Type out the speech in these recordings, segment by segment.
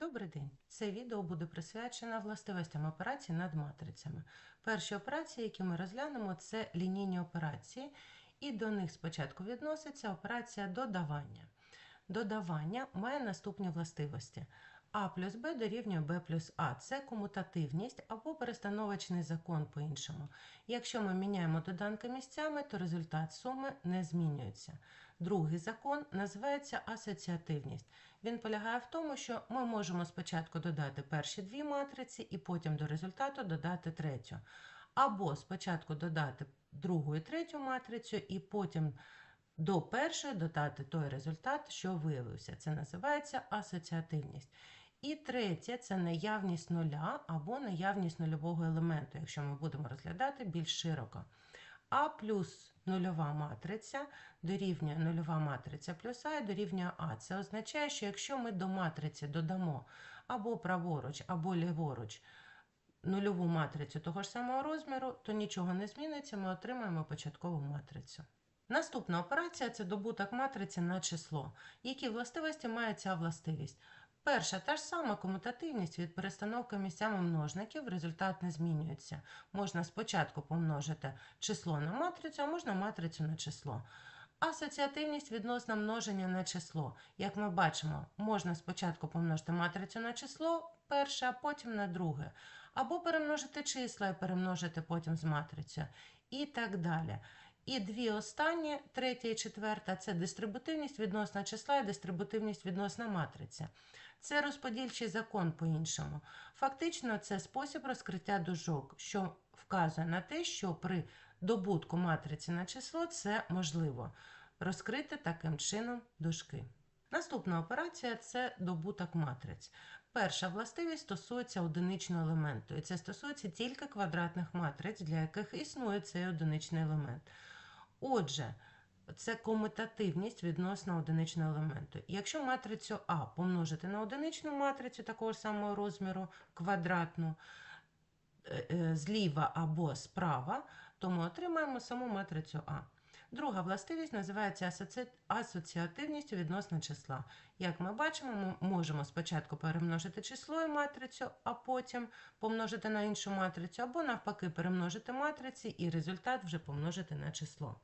Добрий день! Це відео буде присвячено властивостям операцій над матрицями. Перші операції, які ми розглянемо, це лінійні операції, і до них спочатку відноситься операція додавання. Додавання має наступні властивості. А плюс Б дорівнює Б плюс А. Це комутативність або перестановочний закон по-іншому. Якщо ми міняємо доданки місцями, то результат суми не змінюється. Другий закон називається асоціативність. Він полягає в тому, що ми можемо спочатку додати перші дві матриці і потім до результату додати третю. Або спочатку додати другу і третю матрицю, і потім до першої додати той результат, що виявився. Це називається асоціативність. І третє це наявність нуля або наявність нульового елементу, якщо ми будемо розглядати більш широко. А плюс нульова матриця дорівнює нульова матриця плюс А і дорівнює А. Це означає, що якщо ми до матриці додамо або праворуч, або ліворуч нульову матрицю того ж самого розміру, то нічого не зміниться, ми отримаємо початкову матрицю. Наступна операція це добуток матриці на число. Які властивості має ця властивість? Перша та ж сама комутативність від перестановки місцями множників, результат не змінюється. Можна спочатку помножити число на матрицю, а можна матрицю на число. Асоціативність відносно множення на число. Як ми бачимо, можна спочатку помножити матрицю на число перше, а потім на друге. Або перемножити числа і перемножити потім з матрицею. І так далі. І дві останні, третя і четверта, це дистрибутивність відносно числа і дистрибутивність відносно матриці. Це розподільчий закон по-іншому. Фактично, це спосіб розкриття дужок, що вказує на те, що при добутку матриці на число це можливо розкрити таким чином дужки. Наступна операція це добуток матриць. Перша властивість стосується одиничного елементу, і це стосується тільки квадратних матриць, для яких існує цей одиничний елемент. Отже, це комутативність відносно одиничного елементу. Якщо матрицю А помножити на одиничну матрицю такого самого розміру, квадратну, е, е, зліва або справа, то ми отримаємо саму матрицю А. Друга властивість називається асоці... асоціативністю відносно числа. Як ми бачимо, ми можемо спочатку перемножити число і матрицю, а потім помножити на іншу матрицю, або навпаки перемножити матриці і результат вже помножити на число.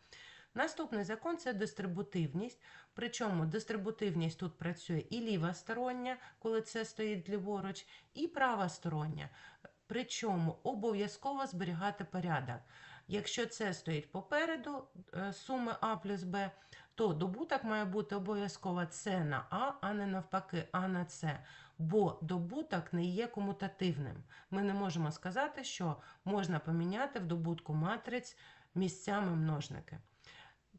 Наступний закон це дистрибутивність. Причому дистрибутивність тут працює і ліва стороння, коли це стоїть ліворуч, і права стороння. Причому обов'язково зберігати порядок. Якщо це стоїть попереду е, суми А плюс Б, то добуток має бути обов'язково С на А, а не навпаки А на С. Бо добуток не є комутативним. Ми не можемо сказати, що можна поміняти в добутку матриць місцями множники.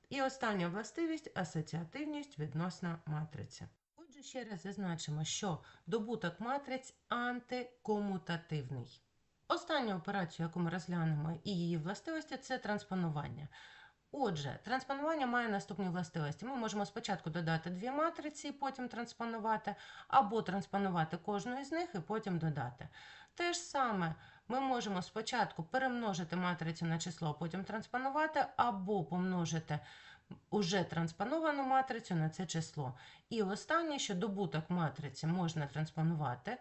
І остання властивість асоціативність відносно матриці. Отже, ще раз зазначимо, що добуток матриць антикомутативний. Остання операція, яку ми розглянемо, і її властивості це транспонування. Отже, транспонування має наступні властивості. Ми можемо спочатку додати дві матриці, потім транспонувати, або транспонувати кожну із них і потім додати. Те ж саме ми можемо спочатку перемножити матрицю на число, потім транспонувати, або помножити уже транспоновану матрицю на це число. І останнє, що добуток матриці можна транспонувати.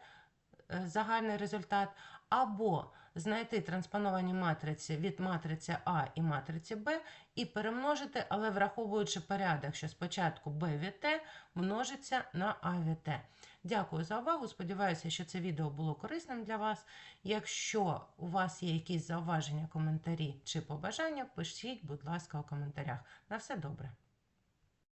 Е, загальний результат, або знайти транспоновані матриці від матриці А і матриці Б і перемножити, але враховуючи порядок, що спочатку Б від Т множиться на А від Т. Дякую за увагу. Сподіваюся, що це відео було корисним для вас. Якщо у вас є якісь зауваження, коментарі чи побажання, пишіть, будь ласка, у коментарях. На все добре.